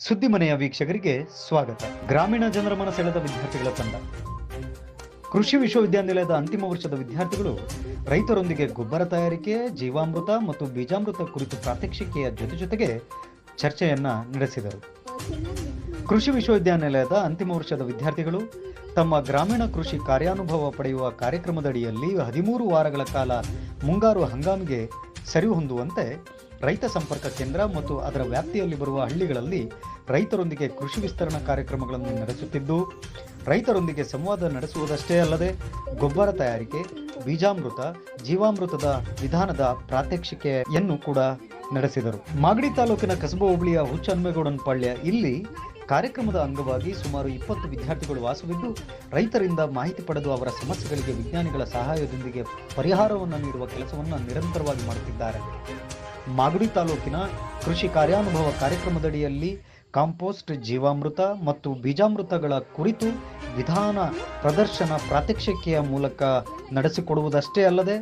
ಸುದ್ದಿ ಮನೆಯ ವೀಕ್ಷಕರಿಗೆ ಸ್ವಾಗತ. ಗ್ರಾಮೀಣ ಜನರ ಮನ ಸೆಳೆದ ವಿದ್ಯಾರ್ಥಿಗಳ ತಂಡ. ಕೃಷಿ ವಿಶ್ವವಿದ್ಯಾನಿಲಯದ ಅಂತಿಮ ವರ್ಷದ ವಿದ್ಯಾರ್ಥಿಗಳು ರೈತರೊಂದಿಗೆ ಗೊಬ್ಬರ ತಯಾರಿಕೆ, ಜೀವಾಮೃತ ಮತ್ತು ಬೀಜಾಮೃತ ಕುರಿತು ಪ್ರಾತ್ಯಕ್ಷಿಕೆಯ ಜೊತೆ ಜೊತೆಗೆ ಚರ್ಚೆಯನ್ನ ನಡೆಸಿದರು. ಕೃಷಿ ವಿಶ್ವವಿದ್ಯಾನಿಲಯದ ಅಂತಿಮ ವರ್ಷದ ವಿದ್ಯಾರ್ಥಿಗಳು ತಮ್ಮ ಗ್ರಾಮೀಣ ಕೃಷಿ ಕಾರ್ಯಾನುಭವ ಪಡೆಯುವ ಕಾರ್ಯಕ್ರಮದಡಿಯಲ್ಲಿ ಹದಿಮೂರು ವಾರಗಳ ಕಾಲ ಮುಂಗಾರು ಹಂಗಾಮಿಗೆ ಸರಿಹೊಂದುವಂತೆ ರೈತ ಸಂಪರ್ಕ ಕೇಂದ್ರ ಮತ್ತು ಅದರ ವ್ಯಾಪ್ತಿಯಲ್ಲಿ ಬರುವ ಹಳ್ಳಿಗಳಲ್ಲಿ ರೈತರೊಂದಿಗೆ ಕೃಷಿ ವಿಸ್ತರಣಾ ಕಾರ್ಯಕ್ರಮಗಳನ್ನು ನಡೆಸುತ್ತಿದ್ದು, ರೈತರೊಂದಿಗೆ ಸಂವಾದ ನಡೆಸುವುದಷ್ಟೇ ಅಲ್ಲದೆ ಗೊಬ್ಬರ ತಯಾರಿಕೆ, ಬೀಜಾಮೃತ, ಜೀವಾಮೃತದ ವಿಧಾನದ ಪ್ರಾತ್ಯಕ್ಷಿಕೆಯನ್ನು ಕೂಡ ನಡೆಸಿದರು. ಮಾಗಡಿ ತಾಲೂಕಿನ ಕಸಬ ಹೋಬಳಿಯ ಹುಚ್ಚನ್ಮೇಗೌಡನಪಾಳ್ಯ ಇಲ್ಲಿ ಕಾರ್ಯಕ್ರಮದ ಅಂಗವಾಗಿ ಸುಮಾರು ಇಪ್ಪತ್ತು ವಿದ್ಯಾರ್ಥಿಗಳು ವಾಸವಿದ್ದು, ರೈತರಿಂದ ಮಾಹಿತಿ ಪಡೆದು ಅವರ ಸಮಸ್ಯೆಗಳಿಗೆ ವಿಜ್ಞಾನಿಗಳ ಸಹಾಯದೊಂದಿಗೆ ಪರಿಹಾರವನ್ನು ನೀಡುವ ಕೆಲಸವನ್ನು ನಿರಂತರವಾಗಿ ಮಾಡುತ್ತಿದ್ದಾರೆ. ಮಾಗಡಿ ತಾಲೂಕಿನ ಕೃಷಿ ಕಾರ್ಯಾನುಭವ ಕಾರ್ಯಕ್ರಮದಡಿಯಲ್ಲಿ ಕಾಂಪೋಸ್ಟ್ ಜೀವಾಮೃತ ಮತ್ತು ಬೀಜಾಮೃತಗಳ ಕುರಿತು ವಿಧಾನ ಪ್ರದರ್ಶನ ಪ್ರಾತ್ಯಕ್ಷಿಕೆಯ ಮೂಲಕ ನಡೆಸಿಕೊಡುವುದಷ್ಟೇ ಅಲ್ಲದೆ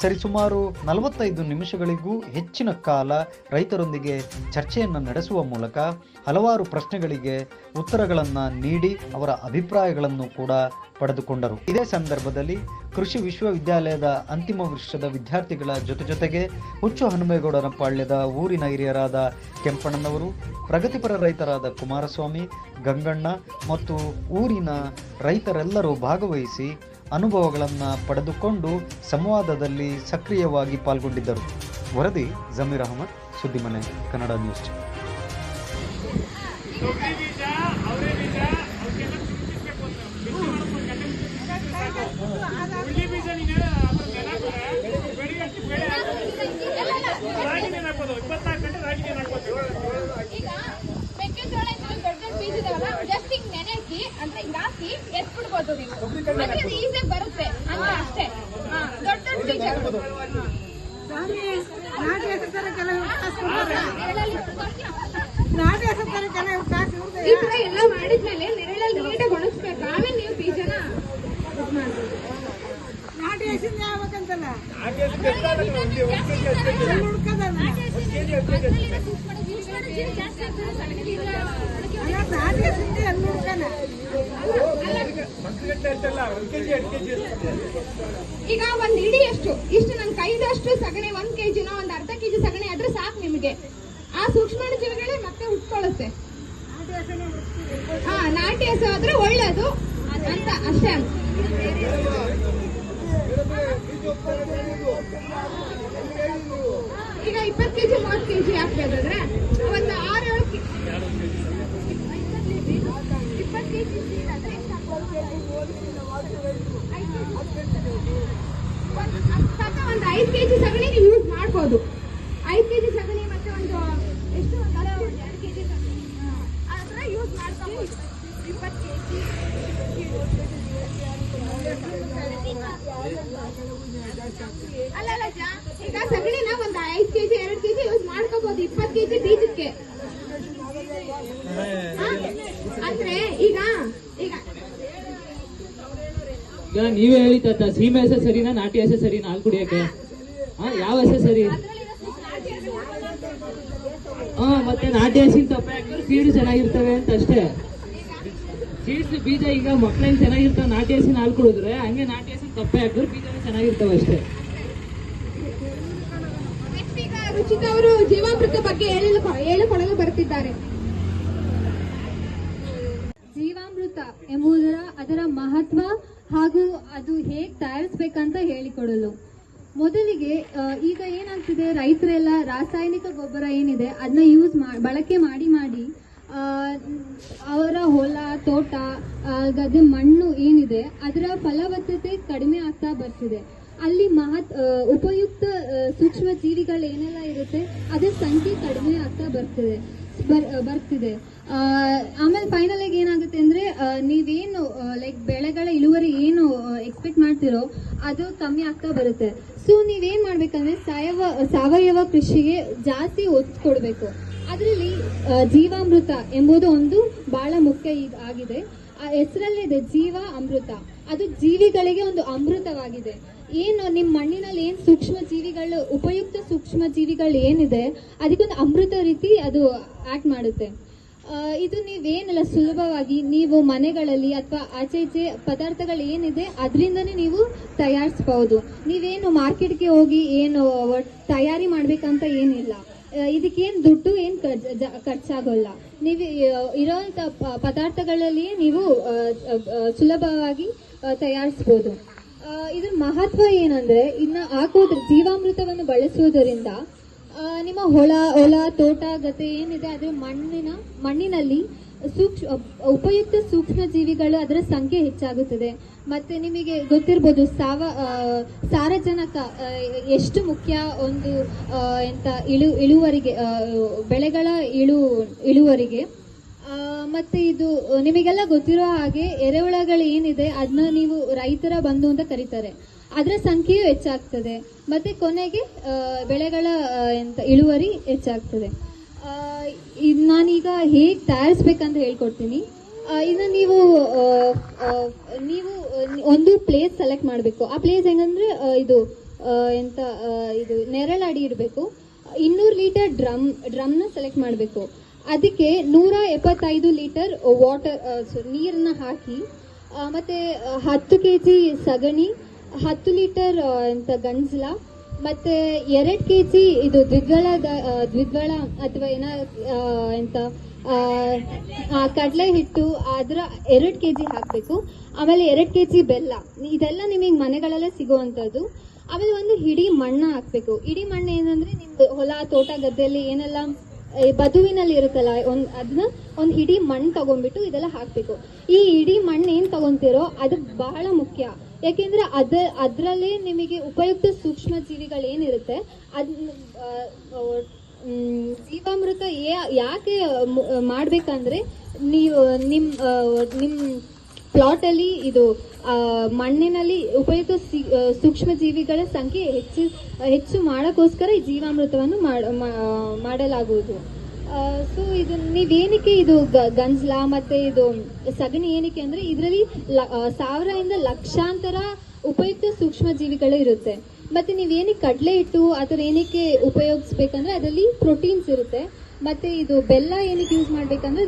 ಸರಿಸುಮಾರು ನಲವತ್ತೈದು ನಿಮಿಷಗಳಿಗೂ ಹೆಚ್ಚಿನ ಕಾಲ ರೈತರೊಂದಿಗೆ ಚರ್ಚೆಯನ್ನು ನಡೆಸುವ ಮೂಲಕ ಹಲವಾರು ಪ್ರಶ್ನೆಗಳಿಗೆ ಉತ್ತರಗಳನ್ನು ನೀಡಿ ಅವರ ಅಭಿಪ್ರಾಯಗಳನ್ನು ಕೂಡ ಪಡೆದುಕೊಂಡರು. ಇದೇ ಸಂದರ್ಭದಲ್ಲಿ ಕೃಷಿ ವಿಶ್ವವಿದ್ಯಾಲಯದ ಅಂತಿಮ ವರ್ಷದ ವಿದ್ಯಾರ್ಥಿಗಳ ಜೊತೆ ಜೊತೆಗೆ ಹುಚ್ಚು ಹನುಮೇಗೌಡರ ಪಾಳ್ಯದ ಊರಿನ ಹಿರಿಯರಾದ ಕೆಂಪಣ್ಣನವರು, ಪ್ರಗತಿಪರ ರೈತರಾದ ಕುಮಾರಸ್ವಾಮಿ, ಗಂಗಣ್ಣ ಮತ್ತು ಊರಿನ ರೈತರೆಲ್ಲರೂ ಭಾಗವಹಿಸಿ ಅನುಭವಗಳನ್ನು ಪಡೆದುಕೊಂಡು ಸಂವಾದದಲ್ಲಿ ಸಕ್ರಿಯವಾಗಿ ಪಾಲ್ಗೊಂಡಿದ್ದರು. ವರದಿ ಜಮೀರ್ ಅಹಮದ್ ಸುದ್ದಿಮನೆ ಕನ್ನಡ ನ್ಯೂಸ್ ತೊಗರಿ ಬೀಜ ಅವರೆ ಬೀಜ ಅವಕ್ಕೆಲ್ಲ ತಿರುಗಿಸ್ಬೇಕು ಅಂತ ಬಿಸಿ ಮಾಡ್ಕೊಂಡು ಗಂಟೆ ಬಿಸಿ ಸಾಕು ಉಳ್ಳಿ ಬೀಜ ನೀನು ಅದ್ರ ನೆಲ ಹಾಕಿದ್ರೆ ಬೆಳಿಗ್ಗೆ ಅಷ್ಟು ಬೆಳೆ ಹಾಕೋದು ರಾಗಿ ನೆನೆ ಹಾಕೋದು ಇಪ್ಪತ್ನಾಲ್ಕು ಗಂಟೆ ರಾಗಿ ನೆನೆ ಹಾಕೋದು ಈಗ ಮೆಕ್ಕೆಜೋಳ ಇಂಥವು ದೊಡ್ಡ ದೊಡ್ಡ ಬೀಜ ಇದಾವಲ್ಲ ಜಸ್ಟ್ ಹಿಂಗ್ ನೆನೆಸಿ ಅಂದ್ರೆ ಹಿಂಗ್ ಹಾಕಿ ಎತ್ಬಿಡ್ಬೋದು ನೀವು ಅಂದ್ರೆ ಅದು ಈಸಿಯಾಗಿ ಬರುತ್ತೆ ಅಂತ ಅಷ್ಟೇ ಹಾ, ದೊಡ್ಡ ದೊಡ್ಡ ಬೀಜಗಳು ನಾಟಿ ಹೆಸರು ಕೆಲವು ಕಾಸು ಕೊಡ್ತಾರೆ. ನೆರಳಲ್ಲಿ ಇಟ್ಕೊಂಡು ನಾಟಿ ಹೆಸರು ಕೆಲವು ಕಾಸು ಇವ್ರ್ದೆ. ಈ ತರ ಎಲ್ಲ ಮಾಡಿದ್ಮೇಲೆ ನೆರಳಲ್ಲಿ ನೀಟಾಗಿ ಒಣಗಿಸ್ಬೇಕು ಆಮೇಲೆ ನೀವು ಬೀಜನ ಇದ್ ಮಾಡ್ಬೋದು. ನಾಟಿ ಹೆಸರು ಯಾವಾಗಂತಲ್ಲ ಜಾಸ್ತಿ ಹುಡ್ಕದಲ್ಲ ಅದ್ರಲ್ಲಿರೋ ಸೂಕ್ಷ್ಮ ಜೀವಿಗಳು ಜಾಸ್ತಿ ಆಗ್ತದೆ, ಸಣ್ಣ ಜೀವಿಗಳು ಒಣಗಿ ಅಲ್ಲ ನಾಟಿ ಹೆಸರು ಅಲ್ಲಿ ಹುಡ್ಕನ ಈಗ ಒಂದ್ ಇಡಿ ಎಷ್ಟು ಇಷ್ಟು ನನ್ ಕೈದಷ್ಟು ಸಗಣಿ ಒಂದ್ ಕೆಜಿನ ಒಂದ್ ಅರ್ಧ ಕೆಜಿ ಸಗಣಿ ಆದ್ರೆ ಸಾಕು ನಿಮಗೆ. ಆ ಸೂಕ್ಷ್ಮ ಜೀವಿಗಳೇ ಮತ್ತೆ ಉಟ್ಕೊಳ್ಳುತ್ತೆ ಹಾ ನಾಟಿ ಹಸು ಆದ್ರೆ ಒಳ್ಳೇದು. ಅಂತ ಅಷ್ಟೇ ಈಗ ಇಪ್ಪತ್ತು ಕೆಜಿ, ಮೂವತ್ತು ಕೆಜಿ ಹಾಕ್ಬೇಕಾದ್ರೆ ಒಂದು ಆರು ಏಳು ಕೆ- ಇಪ್ಪತ್ತು ಕೆಜಿ ಎಷ್ಟು ಹಾಕ್ಬೋದು? ಸಾಕ. ಒಂದು ಐದು ಕೆಜಿ ಸಗಣಿ ನೀವು ಯೂಸ್ ಮಾಡ್ಬೋದು. ಐದು ಕೆಜಿ ಸಗಣಿ ಮತ್ತೆ ಒಂದು ಎಷ್ಟು? ಎರಡು ಕೆಜಿ ಸಗಣಿ. ಆ ಥರ ಯೂಸ್ ಮಾಡ್ತೀವಿ ಇಪ್ಪತ್ತು ಕೆಜಿ. ಅಲ್ಲ ಅಲ್ಲ ಈಗ ಸಗಣಿನ ಒಂದು ಐದು ಕೆಜಿ ಎರಡು ಕೆಜಿ ಯೂಸ್ ಮಾಡ್ಕೋಬಹುದು ಇಪ್ಪತ್ತು ಕೆಜಿ ಬೀಜಕ್ಕೆ. ಅಂದ್ರೆ ಈಗ ಈಗ. ನೀವೇ ಹೇಳಿ ತಾತ ಸೀಮೆ ಹೆಸರು ಸರಿನಾ ನಾಟಿ ಹಸೆ ಸರಿ ಹಾಲು ಕುಡಿಯಕ್ಕೆ? ಹಾ ಯಾವ ಹಸೆ ಸರಿ? ಹಾ ಮತ್ತೆ ನಾಟಿ ಹಸಿನ ತಪ್ಪು ಹಾಕಿದ್ರೆ ಸೀಡು ಚೆನ್ನಾಗಿರ್ತವೆ ಅಂತ ಅಷ್ಟೇ. ಸೀಡ್ಸ್ ಬೀಜ ಈಗ ಮಕ್ಳೇನ್ ಚೆನ್ನಾಗಿರ್ತಾವೆ, ನಾಟಿ ಹಸಿನ ಹಾಲು ಕುಡಿದ್ರೆ ಹಂಗೆ ನಾಟಿ ಹಸಿನ ತಪ್ಪೆ ಹಾಕಿದ್ರೆ ಬೀಜನೂ ಚೆನ್ನಾಗಿರ್ತಾವೆ ಅಷ್ಟೇ. ರುಚಿತ ಅವರು ಜೀವಾಮೃತ ಬಗ್ಗೆ ಹೇಳಲು ಹೇಳಿಕೊಡಲು ಬರುತ್ತಿದ್ದಾರೆ. ಜೀವಾಮೃತ ಎಂಬುದರ, ಅದರ ಮಹತ್ವ ಹಾಗೂ ಅದು ಹೇಗೆ ತಯಾರಿಸ್ಬೇಕಂತ ಹೇಳಿಕೊಡಲು. ಮೊದಲಿಗೆ ಈಗ ಏನಾಗ್ತಿದೆ, ರೈತರೆಲ್ಲ ರಾಸಾಯನಿಕ ಗೊಬ್ಬರ ಏನಿದೆ ಅದನ್ನ ಯೂಸ್ ಬಳಕೆ ಮಾಡಿ ಮಾಡಿ ಅವರ ಹೊಲ, ತೋಟ ಗದ್ದೆ, ಮಣ್ಣು ಏನಿದೆ, ಅದರ ಫಲವತ್ತತೆ ಕಡಿಮೆ ಆಗ್ತಾ ಬರ್ತಿದೆ. ಅಲ್ಲಿ ಮಹತ್ ಉಪಯುಕ್ತ ಸೂಕ್ಷ್ಮ ಜೀವಿಗಳು ಏನೆಲ್ಲ ಇರುತ್ತೆ ಅದರ ಸಂಖ್ಯೆ ಕಡಿಮೆ ಆಗ್ತಾ ಬರ್ತಿದೆ, ಬರ್, ಬರ್ತಿದೆ. ಆಮೇಲೆ ಫೈನಲ್ ಆಗಿ ಏನಾಗುತ್ತೆ ಅಂದ್ರೆ ನೀವೇನು ಲೈಕ್ ಬೆಳೆಗಳ ಇಳುವರಿ ಏನು ಎಕ್ಸ್ಪೆಕ್ಟ್ ಮಾಡ್ತಿರೋ, ಅದು ಕಮ್ಮಿ ಆಗ್ತಾ ಬರುತ್ತೆ. ಸೊ ನೀವೇನ್ ಮಾಡ್ಬೇಕಂದ್ರೆ ಸಾವಯವ ಸಾವಯವ ಕೃಷಿಗೆ ಜಾಸ್ತಿ ಒತ್ತು ಕೊಡಬೇಕು. ಅದರಲ್ಲಿ ಜೀವಾಮೃತ ಎಂಬುದು ಒಂದು ಬಹಳ ಮುಖ್ಯ ಆಗಿದೆ. ಆ ಹೆಸರಲ್ಲಿದೆ ಜೀವ ಅಮೃತ. ಅದು ಜೀವಿಗಳಿಗೆ ಒಂದು ಅಮೃತವಾಗಿದೆ. ಏನು ನಿಮ್ಮ ಮಣ್ಣಿನಲ್ಲಿ ಏನು ಸೂಕ್ಷ್ಮ ಜೀವಿಗಳು, ಉಪಯುಕ್ತ ಸೂಕ್ಷ್ಮ ಜೀವಿಗಳು ಏನಿದೆ, ಅದಕ್ಕೊಂದು ಅಮೃತ ರೀತಿ ಅದು ಆಕ್ಟ್ ಮಾಡುತ್ತೆ. ಇದು ನೀವೇನಲ್ಲ ಸುಲಭವಾಗಿ ನೀವು ಮನೆಗಳಲ್ಲಿ ಅಥವಾ ಆಚೆ ಈಚೆ ಪದಾರ್ಥಗಳು ಏನಿದೆ ಅದರಿಂದನೇ ನೀವು ತಯಾರಿಸ್ಬೋದು ನೀವೇನು ಮಾರ್ಕೆಟ್ಗೆ ಹೋಗಿ ಏನು, ತಯಾರಿ ಮಾಡಬೇಕಂತ ಏನಿಲ್ಲ. ಇದಕ್ಕೇನು ದುಡ್ಡು ಏನು ಖರ್ಚಾಗೋಲ್ಲ. ನೀವು ಇರೋಂತ ಪದಾರ್ಥಗಳಲ್ಲಿ ನೀವು ಸುಲಭವಾಗಿ ತಯಾರಿಸಬಹುದು ಇದ್ರ ಮಹತ್ವ ಏನಂದ್ರೆ ಇನ್ನ ಹಾಕೋದ್ರ, ಜೀವಾಮೃತವನ್ನು ಬಳಸುವುದರಿಂದ ನಿಮ್ಮ ಹೊಲ ಹೊಲ, ತೋಟ ಗತೆ ಏನಿದೆ ಅದ್ರ ಮಣ್ಣಿನ, ಮಣ್ಣಿನಲ್ಲಿ ಸೂಕ್ಷ್ಮ, ಉಪಯುಕ್ತ ಸೂಕ್ಷ್ಮ ಜೀವಿಗಳು ಅದರ ಸಂಖ್ಯೆ ಹೆಚ್ಚಾಗುತ್ತದೆ. ಮತ್ತೆ ನಿಮಗೆ ಗೊತ್ತಿರ್ಬೋದು ಸಾವ ಸಾರಜನಕ ಎಷ್ಟು ಮುಖ್ಯ ಒಂದು ಎಂತ ಇಳು, ಇಳುವರಿಗೆ ಬೆಳೆಗಳ ಇಳು, ಇಳುವರಿಗೆ. ಮತ್ತೆ ಇದು ನಿಮಗೆಲ್ಲ ಗೊತ್ತಿರೋ ಹಾಗೆ ಎರೆಹುಳಗಳು ಏನಿದೆ ಅದನ್ನ ನೀವು ರೈತರ ಬಂಧು ಅಂತ ಕರೀತಾರೆ. ಅದರ ಸಂಖ್ಯೆಯು ಹೆಚ್ಚಾಗ್ತದೆ. ಮತ್ತೆ ಕೊನೆಗೆ ಬೆಳೆಗಳ ಎಂತ ಇಳುವರಿ ಹೆಚ್ಚಾಗ್ತದೆ. ಇದ್ ನಾನೀಗ ಹೇಗೆ ತಯಾರಿಸ್ಬೇಕಂತ ಹೇಳ್ಕೊಡ್ತೀನಿ. ಇನ್ನು ನೀವು ನೀವು ಒಂದು ಪ್ಲೇಸ್ ಸೆಲೆಕ್ಟ್ ಮಾಡಬೇಕು. ಆ ಪ್ಲೇಸ್ ಹೆಂಗಂದ್ರೆ ಇದು ಎಂತ ಇದು ನೆರಳಡಿ ಇರಬೇಕು. ಇನ್ನೂರು ಲೀಟರ್ ಡ್ರಮ್, ಡ್ರಮ್ನ ಸೆಲೆಕ್ಟ್ ಮಾಡಬೇಕು. ಅದಕ್ಕೆ ನೂರ ಎಪ್ಪತ್ತೈದು ಲೀಟರ್ ವಾಟರ್ ನೀರನ್ನ ಹಾಕಿ ಮತ್ತು ಹತ್ತು ಕೆ ಜಿ ಸಗಣಿ, ಹತ್ತು ಲೀಟರ್ ಎಂತ ಗಂಜಲ ಮತ್ತೆ ಎರಡ್ ಕೆ ಜಿ ಇದು ದ್ವಿದಳ ದ್ವಿದಳ ಅಥವಾ ಏನ ಎಂತ ಕಡಲೆ ಹಿಟ್ಟು ಅದರ ಎರಡು ಕೆ ಜಿ ಹಾಕಬೇಕು. ಆಮೇಲೆ ಎರಡು ಕೆ ಜಿ ಬೆಲ್ಲ. ಇದೆಲ್ಲ ನಿಮಗೆ ಮನೆಗಳಲ್ಲೇ ಸಿಗುವಂಥದ್ದು. ಆಮೇಲೆ ಒಂದು ಹಿಡಿ ಮಣ್ಣ ಹಾಕಬೇಕು. ಇಡೀ ಮಣ್ಣು ಏನಂದ್ರೆ ನಿಮ್ದು ಹೊಲ, ತೋಟ, ಗದ್ದೆಯಲ್ಲಿ ಏನೆಲ್ಲ ಬದುವಿನಲ್ಲಿ ಇರುತ್ತಲ್ಲ, ಒಂದ್ ಅದನ್ನ ಒಂದು ಹಿಡಿ ಮಣ್ಣು ತಗೊಂಡ್ಬಿಟ್ಟು ಇದೆಲ್ಲ ಹಾಕ್ಬೇಕು. ಈ ಇಡೀ ಮಣ್ಣು ಏನ್ ತಗೊಂತೀರೋ ಅದು ಬಹಳ ಮುಖ್ಯ. ಯಾಕೆಂದ್ರೆ ಅದ, ಅದರಲ್ಲೇ ನಿಮಗೆ ಉಪಯುಕ್ತ ಸೂಕ್ಷ್ಮ ಜೀವಿಗಳು ಏನಿರುತ್ತೆ ಅದ್ ಜೀವಾಮೃತ ಯಾಕೆ ಮಾಡ್ಬೇಕಂದ್ರೆ ನೀವು, ನಿಮ್ ನಿಮ್ ಪ್ಲಾಟ್ ಅಲ್ಲಿ ಇದು ಮಣ್ಣಿನಲ್ಲಿ ಉಪಯುಕ್ತ ಸೂಕ್ಷ್ಮ ಜೀವಿಗಳ ಸಂಖ್ಯೆ ಹೆಚ್ಚು ಹೆಚ್ಚು ಮಾಡೋಕ್ಕೋಸ್ಕರ ಈ ಜೀವಾಮೃತವನ್ನು ಮಾಡ- ಮಾಡಲಾಗುವುದು. ಸೊ ಇದು ನೀವೇನಕ್ಕೆ ಇದು ಗಂಜ್ಲಾ ಮತ್ತೆ ಇದು ಸಗಣಿ ಏನಕ್ಕೆ ಅಂದ್ರೆ ಇದರಲ್ಲಿ ಸಾವಿರದಿಂದ ಲಕ್ಷಾಂತರ ಉಪಯುಕ್ತ ಸೂಕ್ಷ್ಮ ಜೀವಿಗಳು ಇರುತ್ತೆ. ಮತ್ತೆ ನೀವೇನಕ್ಕೆ ಕಡಲೆ ಹಿಟ್ಟು ಅಥವಾ ಏನಕ್ಕೆ ಉಪಯೋಗಿಸ್ಬೇಕಂದ್ರೆ ಅದರಲ್ಲಿ ಪ್ರೋಟೀನ್ಸ್ ಇರುತ್ತೆ. ಮತ್ತೆ ಇದು ಬೆಲ್ಲ ಏನಕ್ಕೆ ಯೂಸ್ ಮಾಡ್ಬೇಕಂದ್ರೆ